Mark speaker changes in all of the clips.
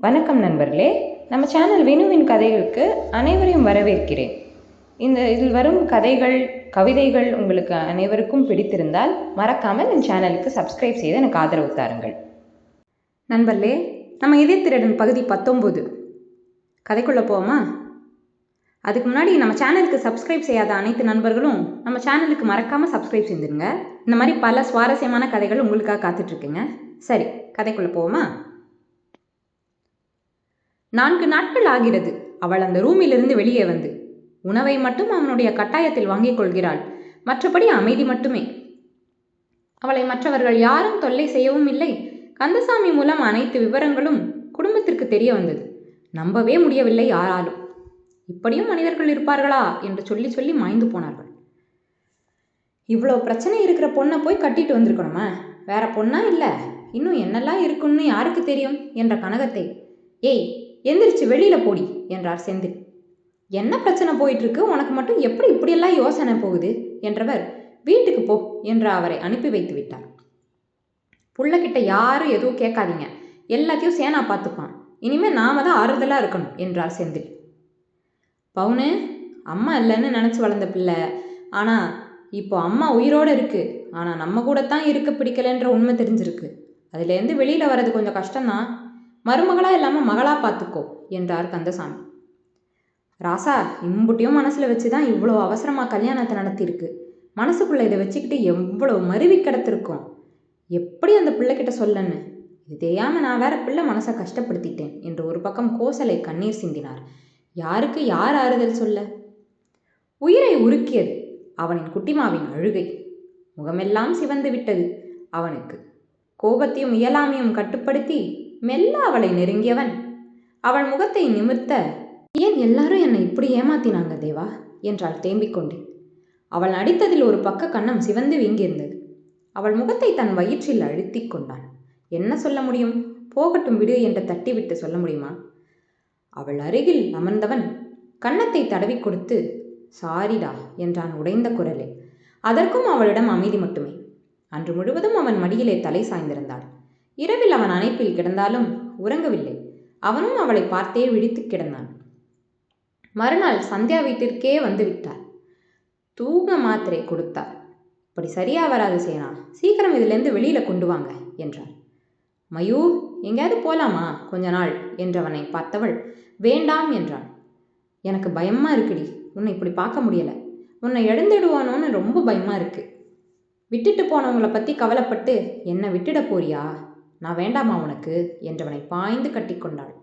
Speaker 1: வணக்கம் நண்பர்களே. நம்ம சேனல் வினுவின் கதைகளுக்கு அனைவரையும் வரவேற்கிறேன். இந்த இதில் வரும் கதைகள் கவிதைகள் உங்களுக்கு அனைவருக்கும் பிடித்திருந்தால் மறக்காமல் என் சேனலுக்கு சப்ஸ்கிரைப் செய்து எனக்கு ஆதரவு தாருங்கள். நண்பர்களே நம்ம இதயத்திரடன் பகுதி பத்தொம்போது. கதைக்குள்ளே போவோமா? அதுக்கு முன்னாடி நம்ம சேனலுக்கு சப்ஸ்கிரைப் செய்யாத அனைத்து நண்பர்களும் நம்ம சேனலுக்கு மறக்காமல் சப்ஸ்கிரைப் செஞ்சுருங்க இந்த மாதிரி பல சுவாரஸ்யமான கதைகள் உங்களுக்காக காத்துட்ருக்குங்க சரி கதைக்குள்ளே போவோமா? நான்கு நாட்கள் ஆகிறது. அவள் அந்த ரூமிலிருந்து வெளியே வந்து உணவை மட்டும் அவனுடைய கட்டாயத்தில் வாங்கிக் கொள்கிறாள். மற்றபடி அமைதி மட்டுமே. அவளை மற்றவர்கள் யாரும் தொல்லை செய்யவும் இல்லை. கந்தசாமி மூலம் அனைத்து விவரங்களும் குடும்பத்திற்கு தெரிய வந்தது. நம்பவே முடியவில்லை யாராலும். இப்படியும் மனிதர்கள் இருப்பார்களா என்று சொல்லி சொல்லி மாய்ந்து போனார்கள். இவ்வளோ பிரச்சனை இருக்கிற பொண்ணை போய் கட்டிட்டு வந்திருக்கணுமா? வேற பொண்ணா இல்லை? இன்னும் என்னெல்லாம் இருக்குன்னு யாருக்கு தெரியும்? என்ற கனகத்தை ஏய் எந்திரிச்சு வெளியில போடி என்றார் செந்தில். என்ன பிரச்சனை போயிட்டு இருக்கு உனக்கு மட்டும் எப்படி இப்படியெல்லாம் யோசனை போகுது? என்றவர் வீட்டுக்கு போ என்று அவரை அனுப்பி வைத்து விட்டார். புள்ளக்கிட்ட யாரும் எதுவும் கேட்காதீங்க. எல்லாத்தையும் சேனா பார்த்துப்பான். இனிமே நாம தான் ஆறுதலாக இருக்கணும் என்றார் செந்தில். பவுனு அம்மா இல்லைன்னு நினச்சி வளர்ந்த பிள்ளை. ஆனால் இப்போ அம்மா உயிரோடு இருக்குது ஆனால் நம்ம கூட தான் இருக்க பிடிக்கலன்ற உண்மை தெரிஞ்சிருக்கு. அதுலேருந்து வெளியில் வர்றது கொஞ்சம் கஷ்டம்தான். மருமகளா இல்லாமல் மகளா பார்த்துக்கோ என்றார் கந்தசாமி. ராசா இம்புட்டியும் மனசில் வச்சு தான் இவ்வளோ அவசரமாக கல்யாணத்தை நடத்தியிருக்கு. மனசுக்குள்ளே இதை வச்சுக்கிட்டு எவ்வளோ மருவி கிடத்திருக்கோம். எப்படி அந்த பிள்ளைக்கிட்ட சொல்லன்னு? இது தெரியாமல் நான் வேற பிள்ளை மனசை கஷ்டப்படுத்திட்டேன் என்று ஒரு பக்கம் கோசலை கண்ணீர் சிந்தினார். யாருக்கு யார் ஆறுதல் சொல்ல? உயிரை உருக்கியது அவனின் குட்டிமாவின் அழுகை. முகமெல்லாம் சிவந்து விட்டது அவனுக்கு. கோபத்தையும் இயலாமையும் கட்டுப்படுத்தி மெல்ல அவளை நெருங்கியவன். அவள் முகத்தை நிமிர்த்த ஏன் எல்லாரும் என்னை இப்படி ஏமாத்தினாங்க தேவா? என்றாள் தேம்பிக் கொண்டேன் அவள் நடித்ததில் ஒரு பக்க கன்னம் சிவந்து வீங்கியிருந்தது. அவள் முகத்தை தன் வயிற்றில் அழுத்திக் கொண்டான். என்ன சொல்ல முடியும்? போகட்டும் விடு என்று தட்டிவிட்டு சொல்ல முடியுமா? அவள் அருகில் அமர்ந்தவன் கன்னத்தை தடவி கொடுத்து சாரிடா என்றான் உடைந்த குரலில். அதற்கும் அவளிடம் அமைதி மட்டுமே. அன்று முழுவதும் அவன் மடியிலே தலை சாய்ந்திருந்தாள். இரவில் அவன் அணைப்பில் கிடந்தாலும் உறங்கவில்லை. அவனும் அவளை பார்த்தே விழித்து கிடந்தான். மறுநாள் சந்தியா வீட்டிற்கே வந்து விட்டார் தூங்க மாத்திரை கொடுத்தார் இப்படி சரியா வராது சேனா. சீக்கிரம் இதிலேருந்து வெளியில கொண்டு வாங்க என்றார் மயூ எங்கேயாவது போலாமா? கொஞ்ச நாள் என்றவனை பார்த்தவள் வேண்டாம் என்றான் எனக்கு பயமா இருக்குடி. உன்னை இப்படி பார்க்க முடியல. உன்னை எழுந்துடுவானோன்னு ரொம்ப பயமா இருக்கு. விட்டுட்டு போனவங்கள பற்றி கவலைப்பட்டு என்னை விட்டுட போறியா? நான் வேண்டாமா உனக்கு? என்றவனை பாய்ந்து கட்டிக்கொண்டாள்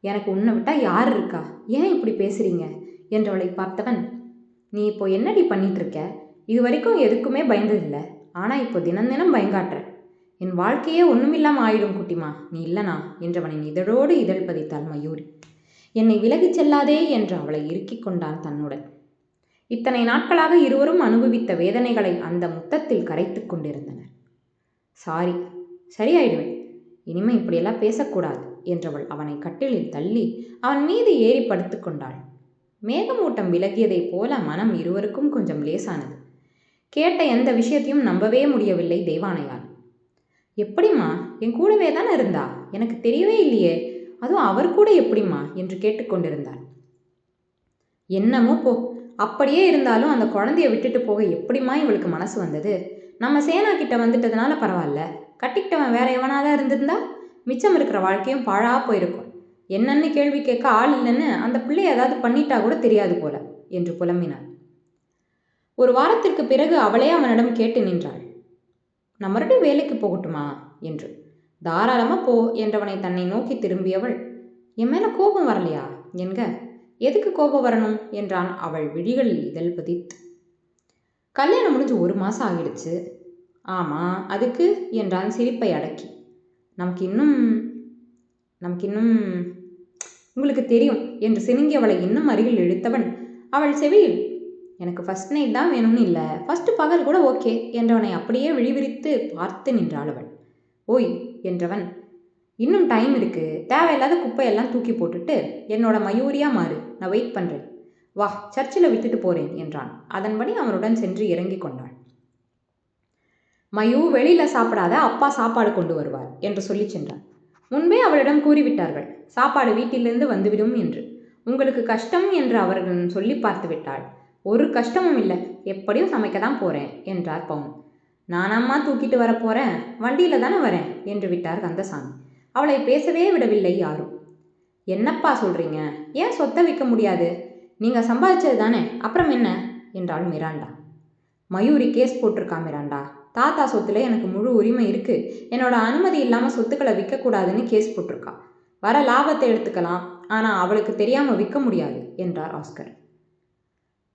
Speaker 1: எனக்கு உன்னை விட்டா யார் இருக்கா? ஏன் இப்படி பேசுறீங்க? என்றவளை பார்த்தவன் நீ இப்போ என்னடி பண்ணிட்டு இருக்க? இது வரைக்கும் எதுக்குமே பயந்ததில்லை. ஆனால் இப்போ தினம் தினம் பயங்காட்டுற. என் வாழ்க்கையே ஒன்றுமில்லாமல் ஆயிடும் குட்டிமா. நீ இல்லனா? என்றவனின் இதழோடு இதழ் பதித்தாள் மயூரி. என்னை விலகிச் செல்லாதே என்று அவளை இறுக்கிக் கொண்டான் தன்னுடன். இத்தனை நாட்களாக இருவரும் அனுபவித்த வேதனைகளை அந்த முத்தத்தில் கரைத்து கொண்டிருந்தனர். சாரி சரியாயிடுவேன். இனிமே இப்படியெல்லாம் பேசக்கூடாது என்றவள் அவனை கட்டிலில் தள்ளி அவன் மீது ஏறி படுத்து கொண்டாள். மேகமூட்டம் விலகியதைப் போல மனம் இருவருக்கும் கொஞ்சம் லேசானது. கேட்ட எந்த விஷயத்தையும் நம்பவே முடியவில்லை தெய்வானையால் எப்படிம்மா என் கூடவே தானே இருந்தா? எனக்கு தெரியவே இல்லையே. அதுவும் அவர் கூட எப்படிம்மா? என்று கேட்டுக்கொண்டிருந்தார் என்னமோ போ அப்படியே இருந்தாலும் அந்த குழந்தைய விட்டுட்டு போக எப்படிம்மா இவளுக்கு மனசு வந்தது? நம்ம சேனா கிட்ட வந்துட்டதுனால பரவாயில்ல. கட்டிக்கிட்டவன் வேற எவனாதான் இருந்திருந்தா மிச்சம் இருக்கிற வாழ்க்கையும் பாழாக போயிருக்கும். என்னன்னு கேள்வி கேட்க ஆள் இல்லைன்னு அந்த பிள்ளை ஏதாவது பண்ணிட்டா கூட தெரியாது போல என்று புலம்பினார் ஒரு வாரத்திற்கு பிறகு அவளே அவனிடம் கேட்டு நின்றாள். நான் மறுபடியும் வேலைக்கு போகட்டுமா? என்று. தாராளமாக போ என்றவனை தன்னை நோக்கி திரும்பியவள். என் மேலே கோபம் வரலையா? என்க. எதுக்கு கோபம் வரணும்? என்றான் அவள் விழிகளில் இதழ் பதித்து. கல்யாணம் முடிஞ்சு ஒரு மாதம் ஆகிடுச்சு. ஆமாம் அதுக்கு என்றான் சிரிப்பை அடக்கி. நமக்கு இன்னும் நமக்கு இன்னும் உங்களுக்கு தெரியும் என்று சினுங்கியவளை இன்னும் அருகில் இழுத்தவன் அவள் செவியில் எனக்கு ஃபஸ்ட் நைட் தான் வேணும்னு இல்லை ஃபஸ்ட்டு பகல் கூட ஓகே என்றவனை அப்படியே விழிவிரித்து பார்த்து நின்றாள் அவள். ஓய் என்றவன் இன்னும் டைம் இருக்கு தேவையில்லாத குப்பையெல்லாம் தூக்கி போட்டுட்டு என்னோட மயூரியா மாறு நான் வெயிட் பண்ணுறேன் வா சர்ச்சில் விட்டுட்டு போகிறேன் என்றான். அதன்படி அவனுடன் சென்று இறங்கி கொண்டாள். மயூ வெளியில் சாப்பிடாத அப்பா சாப்பாடு கொண்டு வருவார் என்று சொல்லி சென்றார் முன்பே அவளிடம் கூறிவிட்டார்கள் சாப்பாடு வீட்டிலிருந்து வந்துவிடும் என்று. உங்களுக்கு கஷ்டம் என்று அவர்கள் சொல்லி பார்த்து விட்டாள். ஒரு கஷ்டமும் இல்லை எப்படியும் சமைக்க தான் போறேன் என்றார் பவுன். நானம்மா தூக்கிட்டு வர போறேன் வண்டியில தானே வரேன் என்று விட்டார் கந்தசாமி. அவளை பேசவே விடவில்லை யாரும். என்னப்பா சொல்றீங்க? ஏன் சொத்தை விற்க முடியாது? நீங்க சம்பாதிச்சது தானே அப்புறம் என்ன? என்றாள் மிராண்டா. மயூரி கேஸ் போட்டிருக்கா மிராண்டா? தாத்தா சொத்துல எனக்கு முழு உரிமை இருக்கு. என்னோட அனுமதி இல்லாம சொத்துக்களை விற்கக்கூடாதுன்னு கேஸ் போட்டிருக்கா. வர லாபத்தை எடுத்துக்கலாம் ஆனா அவளுக்கு தெரியாம விற்க முடியாது என்றார் ஆஸ்கர்.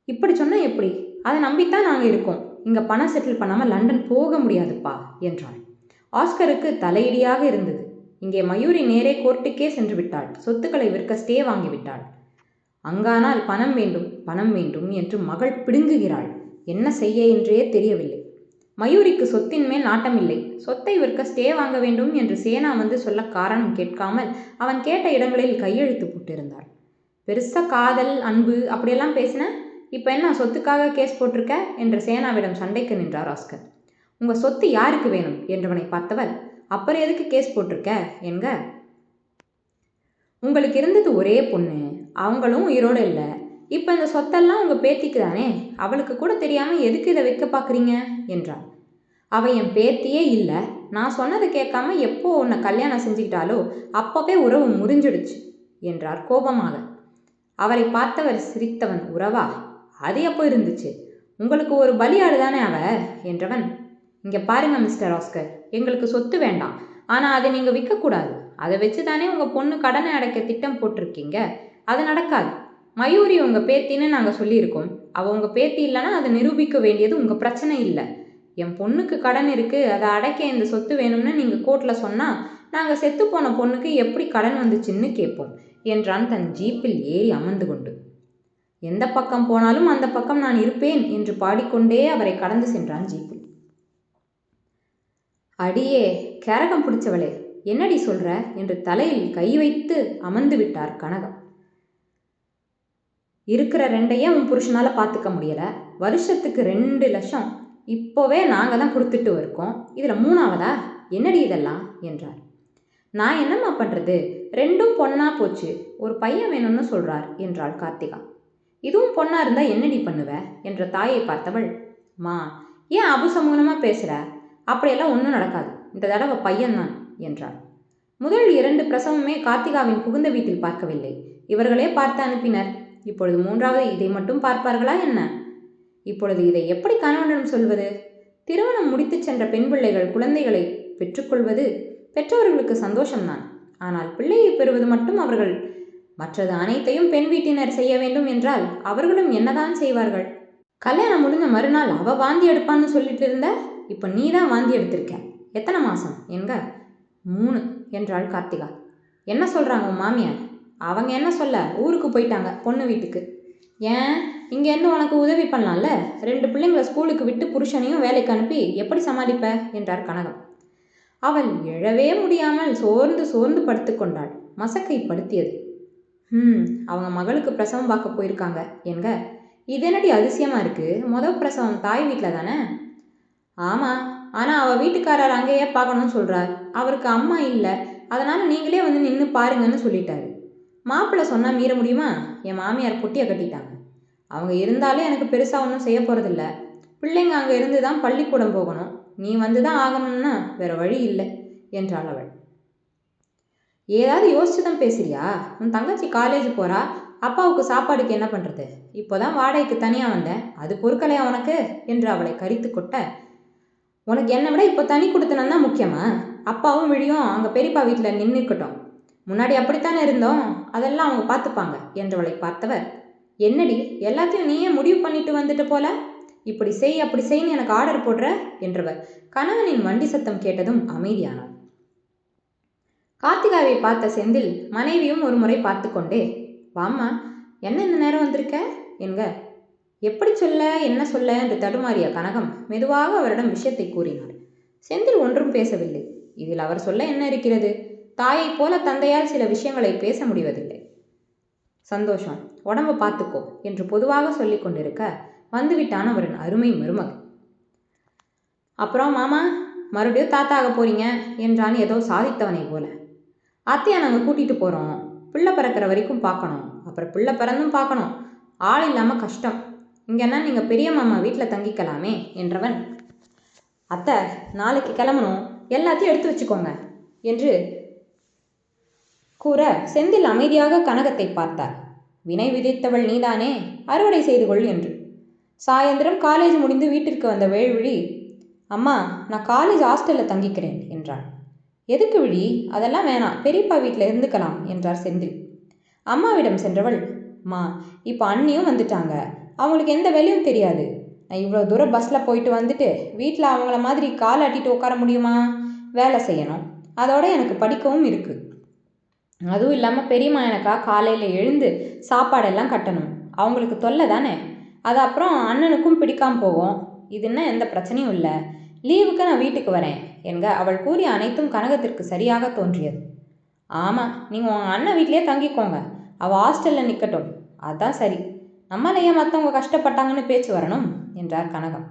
Speaker 1: இப்படி சொன்னா எப்படி? அதை நம்பித்தான் நாங்க இருக்கோம். இங்க பணம் செட்டில் பண்ணாம லண்டன் போக முடியாதுப்பா என்றாள். ஆஸ்கருக்கு தலையிடியாக இருந்தது. இங்கே மயூரி நேரே கோர்ட்டுக்கே சென்று விட்டாள். சொத்துக்களை விற்க ஸ்டே வாங்கிவிட்டாள் அங்கானால் பணம் வேண்டும் பணம் வேண்டும் என்று மகள் பிடுங்குகிறாள். என்ன செய்ய என்றே தெரியவில்லை. மயூரிக்கு சொத்தின் மேல் நாட்டமில்லை. சொத்தை விற்க ஸ்டே வாங்க வேண்டும் என்று சேனா வந்து சொல்ல காரணம் கேட்காமல் அவன் கேட்ட இடங்களில் கையெழுத்து போட்டிருந்தாள். பெருசாக காதல் அன்பு அப்படியெல்லாம் பேசின இப்போ என்ன சொத்துக்காக கேஸ் போட்டிருக்க? என்று சேனாவிடம் சண்டைக்கு நின்றார் ஆஸ்கர். உங்கள் சொத்து யாருக்கு வேணும்? என்றவனை பார்த்தவர் அப்புறம் எதுக்கு கேஸ் போட்டிருக்க? என்க உங்களுக்கு இருந்தது ஒரே பொண்ணு அவங்களும் உயிரோடு இல்லை இப்போ இந்த சொத்தெல்லாம் உங்கள் பேத்திக்கு தானே? அவளுக்கு கூட தெரியாமல் எதுக்கு இதை வைக்க பார்க்குறீங்க? என்றாள். அவ என் பேத்தியே இல்லை. நான் சொன்னதை கேட்காம எப்போ உன்னை கல்யாணம் செஞ்சுக்கிட்டாலோ அப்போவே உறவு முறிஞ்சிடுச்சு என்றார் கோபமாக. அவரை பார்த்தவர் சிரித்தவன் உறவா? அது எப்போ இருந்துச்சு? உங்களுக்கு ஒரு பலியாடு தானே அவ? என்றவன். இங்கே பாருங்க மிஸ்டர் ஆஸ்கர் எங்களுக்கு சொத்து வேண்டாம். ஆனால் அதை நீங்கள் விற்கக்கூடாது. அதை வச்சு தானே உங்கள் பொண்ணு கடனை அடைக்க திட்டம் போட்டிருக்கீங்க. அது நடக்காது. மயூரி உங்கள் பேத்தின்னு நாங்கள் சொல்லியிருக்கோம். அவள் உங்கள் பேத்தி இல்லைன்னா அதை நிரூபிக்க வேண்டியது உங்கள் பிரச்சனை இல்லை. என் பொண்ணுக்கு கடன் இருக்குது அதை அடைக்க இந்த சொத்து வேணும்னு நீங்கள் கோர்ட்டில் சொன்னால் நாங்கள் செத்து போன பொண்ணுக்கு எப்படி கடன் வந்துச்சுன்னு கேட்போம் என்றான் தன் ஜீப்பில் ஏறி அமர்ந்து கொண்டு. எந்த பக்கம் போனாலும் அந்த பக்கம் நான் இருப்பேன் என்று பாடிக்கொண்டே அவரை கடந்து சென்றான் ஜீப்பில். அடியே கேரகம் பிடிச்சவளே என்னடி சொல்ற என்று தலையில் கை வைத்து அமர்ந்து விட்டார் கனகம். இருக்கிற ரெண்டையும் உன் பார்த்துக்க முடியல. வருஷத்துக்கு ரெண்டு லட்சம். இப்போவே நாங்கள் தான் கொடுத்துட்டு இருக்கோம். இதில் மூணாவதா? என்னடி இதெல்லாம்? என்றார். நான் என்னம்மா பண்ணுறது ரெண்டும் பொண்ணா போச்சு. ஒரு பையன் வேணும்னு சொல்கிறார் என்றாள் கார்த்திகா. இதுவும் பொண்ணா இருந்தால் என்னடி பண்ணுவ? என்ற தாயை பார்த்தவள் மா ஏன் அபுசமூலமாக பேசுகிற அப்படியெல்லாம் ஒன்றும் நடக்காது. இந்த தடவை பையன்தான் என்றாள். முதல் இரண்டு பிரசவமே கார்த்திகாவின் புகுந்த வீட்டில் பார்க்கவில்லை. இவர்களே பார்த்து அனுப்பினர். இப்பொழுது மூன்றாவது இதை மட்டும் பார்ப்பார்களா என்ன? இப்பொழுது இதை எப்படி கணவனிடம் சொல்வது? திருமணம் முடித்துச் சென்ற பெண் பிள்ளைகள் குழந்தைகளை பெற்றுக்கொள்வது பெற்றவர்களுக்கு சந்தோஷம்தான். ஆனால் பிள்ளையை பெறுவது மட்டும் அவர்கள். மற்றது அனைத்தையும் பெண் வீட்டினர் செய்ய வேண்டும் என்றால் அவர்களும் என்னதான் செய்வார்கள்? கல்யாணம் முடிஞ்ச மறுநாள் அவ வாந்தி எடுப்பான்னு சொல்லிட்டு இருந்த? இப்போ நீ தான் வாந்தி எடுத்திருக்க. எத்தனை மாசம்? எங்க மூணு என்றாள் கார்த்திகா. என்ன சொல்றாங்க உன் மாமியார்? அவங்க என்ன சொல்ல? ஊருக்கு போயிட்டாங்க பொண்ணு வீட்டுக்கு. ஏன்? இங்கே இருந்து உனக்கு உதவி பண்ணலாம்ல? ரெண்டு பிள்ளைங்களை ஸ்கூலுக்கு விட்டு புருஷனையும் வேலைக்கு அனுப்பி எப்படி சமாளிப்ப? என்றார் கனகம். அவள் எழவே முடியாமல் சோர்ந்து சோர்ந்து படுத்துக்கொண்டாள் மசக்கை படுத்தியது. ம் அவங்க மகளுக்கு பிரசவம் பார்க்க போயிருக்காங்க. என்க. இது என்னடி அதிசயமாக இருக்குது முத பிரசவம் தாய் வீட்டில் தானே? ஆமாம் ஆனால் அவள் வீட்டுக்காரர் அங்கேயே பார்க்கணும்னு சொல்கிறார் அவருக்கு அம்மா இல்லை. அதனால் நீங்களே வந்து நின்று பாருங்கன்னு சொல்லிட்டாரு. மாப்பிள்ளை சொன்னால் மீற முடியுமா? என் மாமியார் குட்டியை கட்டிட்டாங்க. அவங்க இருந்தாலே எனக்கு பெருசாக ஒன்றும் செய்ய போகிறதில்ல பிள்ளைங்க அங்கே இருந்து தான் பள்ளிக்கூடம் போகணும். நீ வந்து தான் ஆகணும்னா வேற வழி இல்லை என்றாள் அவள். ஏதாவது யோசிச்சு தான் பேசுறியா? உன் தங்கச்சி காலேஜ் போகிறா அப்பாவுக்கு சாப்பாடுக்கு என்ன பண்ணுறது இப்போதான் வாடகைக்கு தனியாக வந்தேன். அது பொறுக்கலையா உனக்கு? என்று அவளை கரித்து கொட்ட. உனக்கு என்னை விட இப்போ தனி கொடுத்தனம் தான் முக்கியமா? அப்பாவும் விழியும் அங்கே பெரியப்பா வீட்டில் நின்றுக்கட்டும் முன்னாடி அப்படித்தானே இருந்தோம்? அதெல்லாம் அவங்க பார்த்துப்பாங்க. என்றவளை பார்த்தவர் என்னடி எல்லாத்தையும் நீயே முடிவு பண்ணிட்டு வந்துட்டு போல? இப்படி செய் அப்படி செய்ன்னு எனக்கு ஆர்டர் போடுற? என்றவர் கணவனின் வண்டி சத்தம் கேட்டதும் அமைதியானார். கார்த்திகாவை பார்த்த செந்தில் மனைவியும் ஒரு முறை பார்த்து கொண்டே வாம்மா என்ன இந்த நேரம் வந்திருக்க? என்க எப்படி சொல்ல என்ன சொல்ல? என்று தடுமாறிய கனகம் மெதுவாக அவரிடம் விஷயத்தை கூறினார். செந்தில் ஒன்றும் பேசவில்லை. இதில் அவர் சொல்ல என்ன இருக்கிறது? தாயைப் போல தந்தையால் சில விஷயங்களை பேச முடிவதில்லை. சந்தோஷம் உடம்ப பார்த்துக்கோ என்று பொதுவாக சொல்லி கொண்டிருக்க வந்துவிட்டான் அவரின் அருமை மருமகன். அப்புறம் மாமா மறுபடியும் தாத்தாக போறீங்க? என்றான் ஏதோ சாதித்தவனை போல. அத்தையா நாங்கள் கூட்டிகிட்டு போகிறோம் பிள்ளை பிறக்கிற வரைக்கும் பார்க்கணும். அப்புறம் பிள்ளை பிறந்தும் பார்க்கணும். ஆள் இல்லாமல் கஷ்டம். இங்கன்னா நீங்கள் பெரிய மாமா வீட்டில் தங்கிக்கலாமே என்றவன். அத்தை நாளைக்கு கிளம்பணும். எல்லாத்தையும் எடுத்து வச்சுக்கோங்க என்று கூற செந்தில் அமைதியாக கனகத்தை பார்த்தார். வினை விதைத்தவள் நீதானே? அறுவடை செய்து கொள் என்று. சாயந்தரம் காலேஜ் முடிந்து வீட்டிற்கு வந்த வேள்விழி அம்மா நான் காலேஜ் ஹாஸ்டலில் தங்கிக்கிறேன் என்றாள். எதுக்கு விழி? அதெல்லாம் வேணாம். பெரியப்பா வீட்டில் இருந்துக்கலாம் என்றார் செந்தில். அம்மாவிடம் சென்றவள் அம்மா இப்போ அண்ணியும் வந்துட்டாங்க. அவங்களுக்கு எந்த வேலையும் தெரியாது. நான் இவ்வளோ தூரம் பஸ்ஸில் போயிட்டு வந்துட்டு வீட்டில் அவங்கள மாதிரி கால் ஆட்டிட்டு உட்கார முடியுமா? வேலை செய்யணும். அதோட எனக்கு படிக்கவும் இருக்குது அதுவும் இல்லாமல் பெரியம்மா எனக்கா காலையில் எழுந்து சாப்பாடெல்லாம் கட்டணும். அவங்களுக்கு தொல்லை தானே? அது அப்புறம் அண்ணனுக்கும் பிடிக்காமல் போகும். இதுன்னா எந்த பிரச்சனையும் இல்லை. லீவுக்கு நான் வீட்டுக்கு வரேன். என்க அவள் கூறிய அனைத்தும் கனகத்திற்கு சரியாக தோன்றியது. ஆமாம் நீங்கள் உங்கள் அண்ணன் வீட்லேயே தங்கிக்கோங்க. அவள் ஹாஸ்டலில் நிற்கட்டும் அதான் சரி. நம்மளையே மற்றவங்க கஷ்டப்பட்டாங்கன்னு பேச்சு வரணும்? என்றார் கனகம்.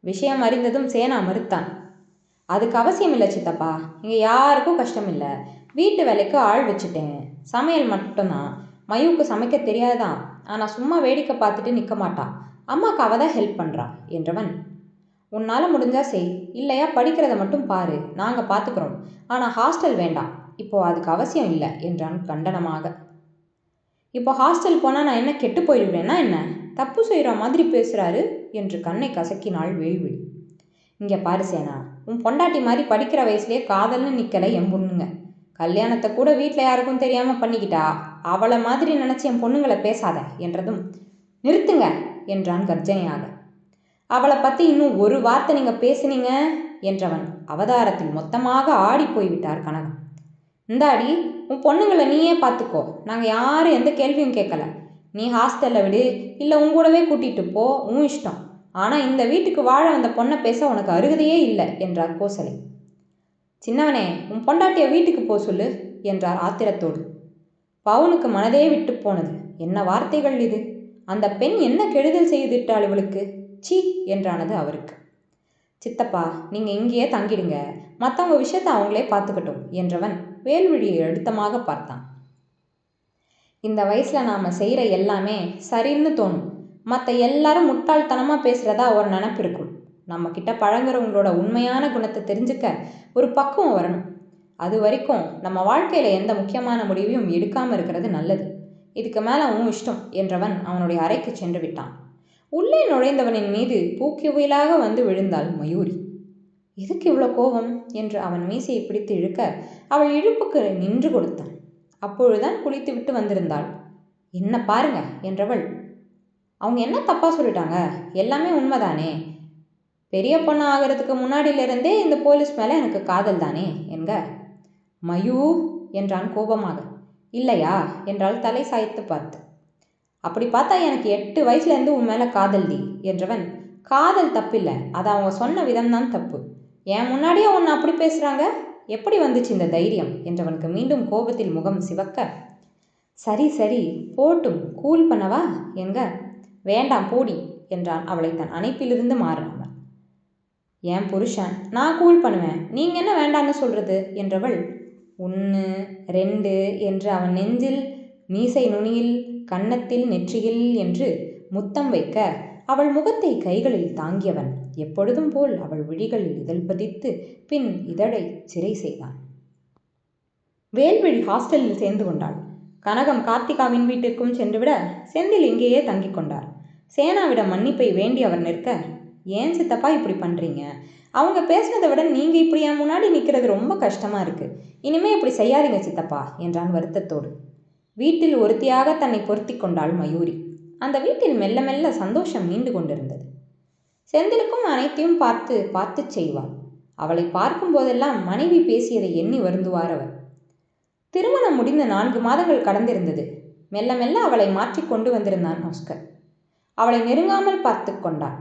Speaker 1: விஷயம் அறிந்ததும் சேனா மறுத்தான். அதுக்கு அவசியம் இல்லை சித்தப்பா. இங்கே யாருக்கும் கஷ்டம் இல்லை. வீட்டு வேலைக்கு ஆள் வச்சுட்டேன். சமையல் மட்டும்தான். மயூக்கு சமைக்க தெரியாதான். ஆனால் சும்மா வேடிக்கை பார்த்துட்டு நிற்க மாட்டான் அம்மாவுக்கு அவள் தான் ஹெல்ப் பண்ணுறா என்றவன். உன்னால் முடிஞ்சா செய். இல்லையா படிக்கிறத மட்டும் பாரு. நாங்கள் பார்த்துக்குறோம் ஆனால் ஹாஸ்டல் வேண்டாம். இப்போது அதுக்கு அவசியம் இல்லை என்றான் கண்டனமாக. இப்போ ஹாஸ்டல் போனால் நான் என்ன கெட்டு போயிடுவேன்னா என்ன? தப்பு செய்கிற மாதிரி பேசுகிறாரு என்று கண்ணை கசக்கினாள் வேள்விழி. இங்கே பாரு சேனா உன் பொண்டாட்டி மாதிரி படிக்கிற வயசுலேயே காதல்னு நிற்கலை என் பொண்ணுங்க. கல்யாணத்தை கூட வீட்டில் யாருக்கும் தெரியாமல் பண்ணிக்கிட்டா அவளை மாதிரி நினச்சி என் பொண்ணுங்களை பேசாத என்றதும் நிறுத்துங்க என்றான் கர்ஜனையாக. அவளை பற்றி இன்னும் ஒரு வார்த்தை நீங்கள் பேசுனீங்க என்றவன் அவதாரத்தில் மொத்தமாக ஆடி போய்விட்டார் கனகம். இந்தாடி உன் பொண்ணுங்களை நீயே பார்த்துக்கோ நாங்கள் யாரும் எந்த கேள்வியும் கேட்கல. நீ ஹாஸ்டலில் விடு இல்லை உன் கூடவே கூட்டிகிட்டு போ உன் இஷ்டம். ஆனால் இந்த வீட்டுக்கு வாழ வந்த பொண்ணை பேச உனக்கு அருகதையே இல்லை என்றார் கோசலை. சின்னவனே உன் பொண்டாட்டிய வீட்டுக்கு போ சொல்லு என்றார் ஆத்திரத்தோடு. பவுனுக்கு மனதே விட்டு போனது. என்ன வார்த்தைகள் இது? அந்த பெண் என்ன கெடுதல் செய்துவிட்டாள் இவளுக்கு? சீ என்றானது அவருக்கு. சித்தப்பா நீங்கள் இங்கேயே தங்கிடுங்க. மற்றவங்க விஷயத்தை அவங்களே பார்த்துக்கட்டும் என்றவன் வேல்விழியை அழுத்தமாக பார்த்தான். இந்த வயசில் நாம் செய்கிற எல்லாமே சரின்னு தோணும். மற்ற எல்லாரும் முட்டாள்தனமாக பேசுகிறதா ஒரு நினப்பு இருக்கும். நம்ம கிட்ட பழங்குறவங்களோட உண்மையான குணத்தை தெரிஞ்சுக்க ஒரு பக்குவம் வரணும். அது வரைக்கும் நம்ம வாழ்க்கையில் எந்த முக்கியமான முடிவையும் எடுக்காமல் இருக்கிறது நல்லது. இதுக்கு மேலே உன் இஷ்டம் என்றவன் அவனுடைய அறைக்கு சென்று விட்டான். உள்ளே நுழைந்தவனின் மீது பூக்கியுயிலாக வந்து விழுந்தாள் மயூரி. எதுக்கு இவ்வளோ கோபம்? என்று அவன் மீசையை பிடித்து இழுக்க அவள் இழுப்புக்கு நின்று கொடுத்தான். அப்பொழுதுதான் குளித்து விட்டு வந்திருந்தாள். என்ன பாருங்க என்றவள். அவங்க என்ன தப்பாக சொல்லிட்டாங்க? எல்லாமே உண்மைதானே? பெரிய பொண்ணு ஆகிறதுக்கு முன்னாடியிலிருந்தே இந்த போலீஸ் மேலே எனக்கு காதல் தானே என்க? மயூ என்றான் கோபமாக. இல்லையா? என்றால் தலை சாய்த்து பார்த்து. அப்படி பார்த்தா எனக்கு எட்டு வயசுலேருந்து உன் மேலே காதல் டி என்றவன். காதல் தப்பில்லை அது அவங்க சொன்ன விதம்தான் தப்பு. என் முன்னாடியே உன்னை அப்படி பேசுகிறாங்க எப்படி வந்துச்சு இந்த தைரியம்? என்றவனுக்கு மீண்டும் கோபத்தில் முகம் சிவக்க. சரி சரி போட்டும் கூல் பண்ணவா என்க? வேண்டாம் போடி என்றான் அவளை தன் அணைப்பிலிருந்து மாறினவன் என் புருஷன் நான் கூல் பண்ணுவேன். நீங்கள் என்ன வேண்டான்னு சொல்கிறது என்றவள் ஒன்று ரெண்டு என்று அவன் நெஞ்சில் மீசை நுனியில் கன்னத்தில் நெற்றியில் என்று முத்தம் வைக்க அவள் முகத்தை கைகளில் தாங்கியவன். எப்பொழுதும் போல் அவள் விழிகளில் இதழ் பதித்து பின் இதழை சிறை செய்தான். வேல்விழி ஹாஸ்டலில் சேர்ந்து கொண்டாள். கனகம் கார்த்திகாவின் வீட்டிற்கும் சென்றுவிட செந்தில் இங்கேயே தங்கிக் கொண்டார். சேனாவிடம் மன்னிப்பை வேண்டி அவர் நிற்க ஏன் சித்தப்பா இப்படி பண்ணுறீங்க அவங்க பேசினதை விட நீங்கள் இப்படி என் முன்னாடி நிற்கிறது ரொம்ப கஷ்டமாக இருக்குது இனிமேல் இப்படி செய்யாதீங்க சித்தப்பா என்றான் வருத்தத்தோடு. வீட்டில் ஒருத்தியாக தன்னை பொருத்தி கொண்டாள் மயூரி. அந்த வீட்டில் மெல்ல மெல்ல சந்தோஷம் நீண்டு கொண்டிருந்தது. செந்திலுக்கும் அனைத்தையும் பார்த்து பார்த்து செய்வாள். அவளை பார்க்கும் போதெல்லாம் மனைவி பேசியதை எண்ணி வருந்துவார் அவர். திருமணம் முடிந்த நான்கு மாதங்கள் கடந்திருந்தது. மெல்ல மெல்ல அவளை மாற்றி கொண்டு வந்திருந்தான் ஆஸ்கர் அவளை நெருங்காமல் பார்த்து கொண்டான்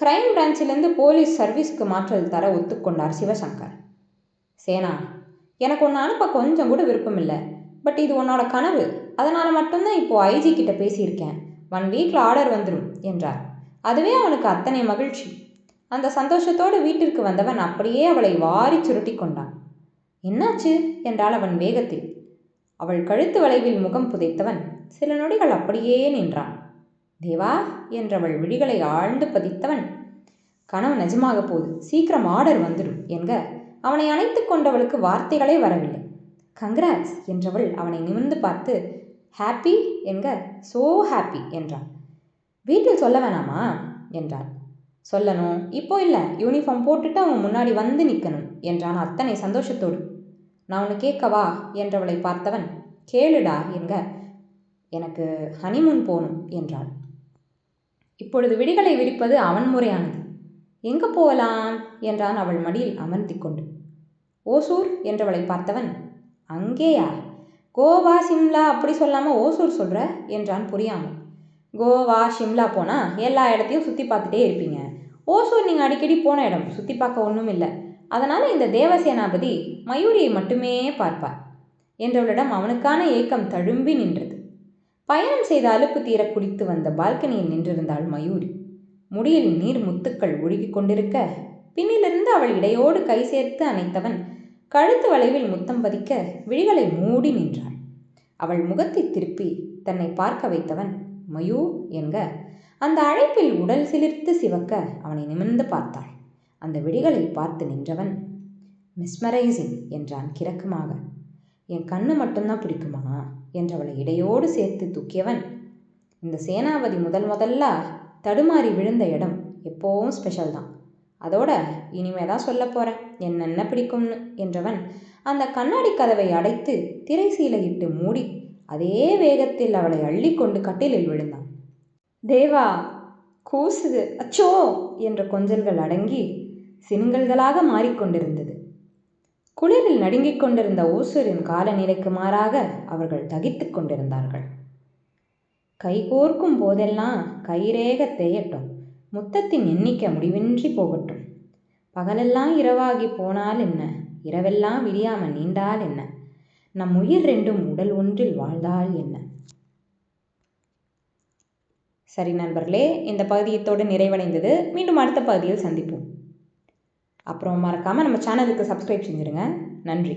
Speaker 1: கிரைம் பிரான்ச்சிலேருந்து போலீஸ் சர்வீஸ்க்கு மாற்றல் தர ஒத்துக்கொண்டார் சிவசங்கர். சேனா எனக்கு ஒன்று அனுப்ப கொஞ்சம் கூட விருப்பம் இல்லை பட் இது உன்னோட கனவு. அதனால் மட்டும்தான் இப்போது ஐஜி கிட்ட பேசியிருக்கேன். ஒன் வீக்கில் ஆர்டர் வந்துடும் என்றார். அதுவே அவனுக்கு அத்தனை மகிழ்ச்சி. அந்த சந்தோஷத்தோடு வீட்டிற்கு வந்தவன் அப்படியே அவளை வாரி சுருட்டி கொண்டான். என்னாச்சு? என்றாள் அவன் வேகத்தில். அவள் கழுத்து வளைவில் முகம் புதைத்தவன் சில நொடிகள் அப்படியே நின்றான். தேவா என்றவள் விழிகளை ஆழ்ந்து பதித்தவன். கனவு நிஜமாக போகுது சீக்கிரம் ஆர்டர் வந்துடும் என்க. அவனை அணைத்து கொண்டவளுக்கு வார்த்தைகளே வரவில்லை. கங்க்ராட்ஸ் என்றவள் அவனை நிமிர்ந்து பார்த்து ஹாப்பி என்க. சோ ஹாப்பி என்றாள் வீட்டில் சொல்ல வேணாமா? என்றாள். சொல்லணும். இப்போ இல்லை. யூனிஃபார்ம் போட்டுட்டு அவன் முன்னாடி வந்து நிற்கணும் என்றான் அத்தனை சந்தோஷத்தோடு. நான் ஒன்று கேட்கவா? என்றவளை பார்த்தவன். கேளுடா என்க. எனக்கு ஹனிமூன் போகணும் என்றாள். இப்பொழுது விடிகளை விரிப்பது அவன் முறையானது. எங்கே போகலாம்? என்றான் அவள் மடியில் அமர்த்தி கொண்டு ஓசூர் என்றவளை பார்த்தவன் அங்கேயா? கோவா சிம்லா அப்படி சொல்லாமல் ஓசூர் சொல்கிற என்றான் புரியாமல். கோவா ஷிம்லா போனால் எல்லா இடத்தையும் சுற்றி பார்த்துட்டே இருப்பீங்க. ஓசூர் நீங்கள் அடிக்கடி போன இடம் சுற்றி பார்க்க ஒன்றும் இல்லை. அதனால் இந்த தேவசேனாபதி மயூரியை மட்டுமே பார்ப்பார் என்றவளிடம் அவனுக்கான ஏக்கம் தழும்பி நின்றது. பயணம் செய்த அலுப்பு தீர குடித்து வந்த பால்கனியில் நின்றிருந்தாள் மயூரி. முடியில் நீர் முத்துக்கள் ஒழுகிக் கொண்டிருக்க பின்னிலிருந்து அவள் இடையோடு கை சேர்த்து அணைத்தவன் கழுத்து வளைவில் முத்தம் பதிக்க விழிகளை மூடி நின்றாள். அவள் முகத்தை திருப்பி தன்னை பார்க்க வைத்தவன் மயூ என்க? அந்த அழைப்பில் உடல் சிலிர்த்து சிவக்க அவனை நிமிர்ந்து பார்த்தாள். அந்த விழிகளை பார்த்து நின்றவன் மிஸ்மரைசிங் என்றான் கிறக்கமாக என் கண்ணு மட்டும்தான் பிடிக்குமா? என்றவளை இடையோடு சேர்த்து தூக்கியவன். இந்த சேனாபதி முதல் முதல்ல தடுமாறி விழுந்த இடம் எப்போவும் ஸ்பெஷல் தான். அதோட இனிமே தான் சொல்ல போகிறேன் என்னென்ன பிடிக்கும்னு என்றவன் அந்த கண்ணாடி கதவை அடைத்து திரை சீலையிட்டு மூடி அதே வேகத்தில் அவளை அள்ளி கொண்டு கட்டிலில் விழுந்தான். தேவா கூசுது. அச்சோ! என்ற கொஞ்சல்கள் அடங்கி சினுங்கல்களாக மாறிக்கொண்டிருந்தது. குளிரில் நடுங்கிக் கொண்டிருந்த ஓசூரின் காலநிலைக்கு மாறாக அவர்கள் தகித்துக் கொண்டிருந்தார்கள். கைகோர்க்கும் போதெல்லாம் கைரேக தேயட்டும். முத்தத்தின் எண்ணிக்கை முடிவின்றி போகட்டும். பகலெல்லாம் இரவாகி போனால் என்ன? இரவெல்லாம் விடியாம நீண்டால் என்ன? நம் உயிர் ரெண்டும் உடல் ஒன்றில் வாழ்ந்தால் என்ன? சரி நண்பர்களே இந்த பகுதியத்தோடு நிறைவடைந்தது. மீண்டும் அடுத்த பகுதியில் சந்திப்போம். அப்புறம் மறக்காமல் நம்ம சேனலுக்கு சப்ஸ்கிரைப் செஞ்சுருங்க. நன்றி.